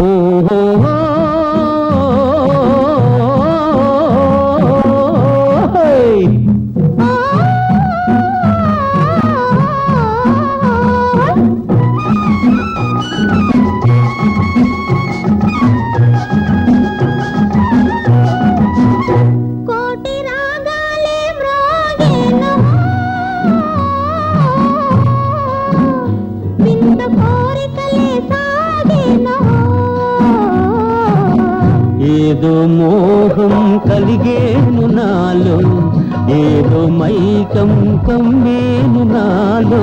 ఓహో ఏదో మోహం కలిగేను నాలో ఏదో మైకం కమ్మేను నాలో.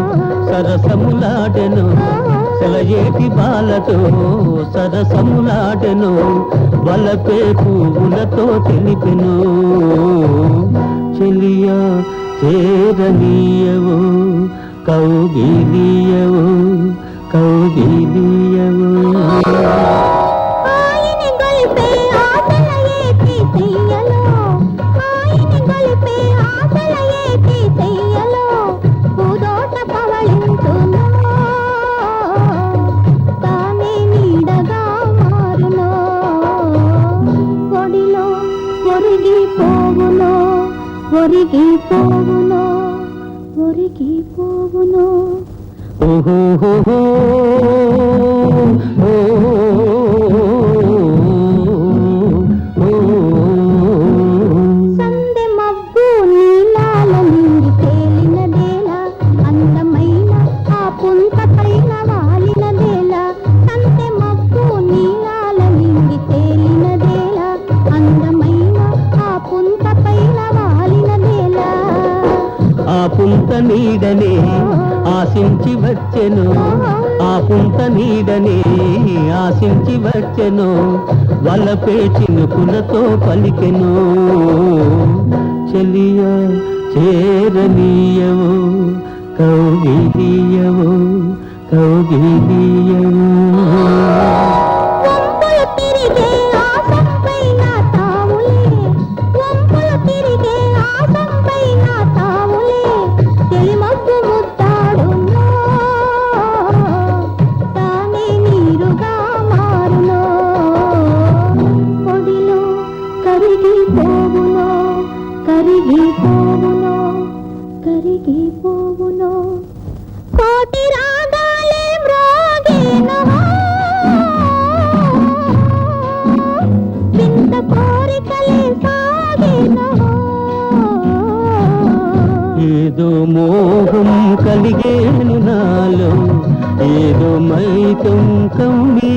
సరసములాడెను సెలయేటి బాలతో సరసములాడెను బలపే పువ్వులతో తెలిపెను. చెలియా చేరనీయవు కౌగిలీయవు కౌగిలీయవు ఒరిగి పోవును ఒరిగి పోవును ఓహో నీలాల నిండి తేలినదేలా అందమైన ఆ పుంత పుంత నీడనే ఆశించి వచ్చెను. ఆ పుంత నీడనే ఆశించి వచ్చెను. వలపే చినుకులతో పలికెను. చెలియ చేరనీయవు కౌగిలీయవు కౌగిలీయవు. కరిగిపోవునో ఏదో మోహం కలిగేను నాలో ఏదో మైతం కమ్మి